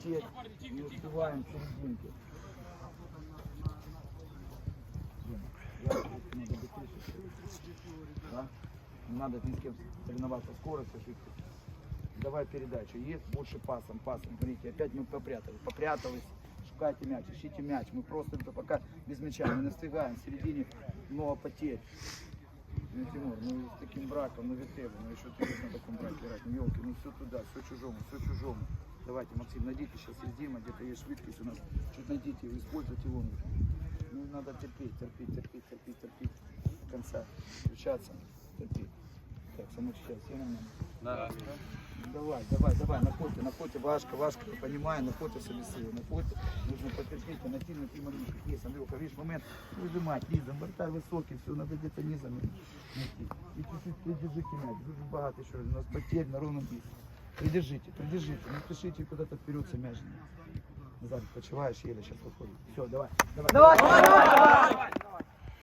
потерь, не успеваем серединки. Да? Не надо ни с кем соревноваться. Скорость, ошибки. Давай передачу. Есть больше пасом, пасом. Смотрите, опять мы попрятались. Попрятались. Шукайте мяч, ищите мяч. Мы просто это пока без мяча. Мы настигаем в середине много потерь. Ну, Тимур, ну с таким браком, ну Витева, ну еще ты на таком браке играть. Ну елки, ну все туда, все чужому, все чужому. Давайте, Максим, найдите сейчас Дима, где-то есть швидкость у нас. Чуть найдите его, используйте его. Ну надо терпеть, терпеть, терпеть, терпеть, терпеть. До конца. Включаться, терпеть. Так, самочищай, все нормально. Да. Ну, Давай, давай, давай, находьте, находьте, Вашка, Вашка, я понимаю, находьте себе силы, находьте, нужно потерпеть, найти, найти момент, есть, Андрюха, видишь, момент, выжимать, низом, борта высокий, все, надо где-то низом найти, и чуть-чуть придержите мяч, дуже багато еще у нас потерь на ровном месте, придержите, придержите, не спешите куда-то вперед мяч, назад, почиваешь, еле сейчас выходит, все, давай, давай, давай, давай, давай.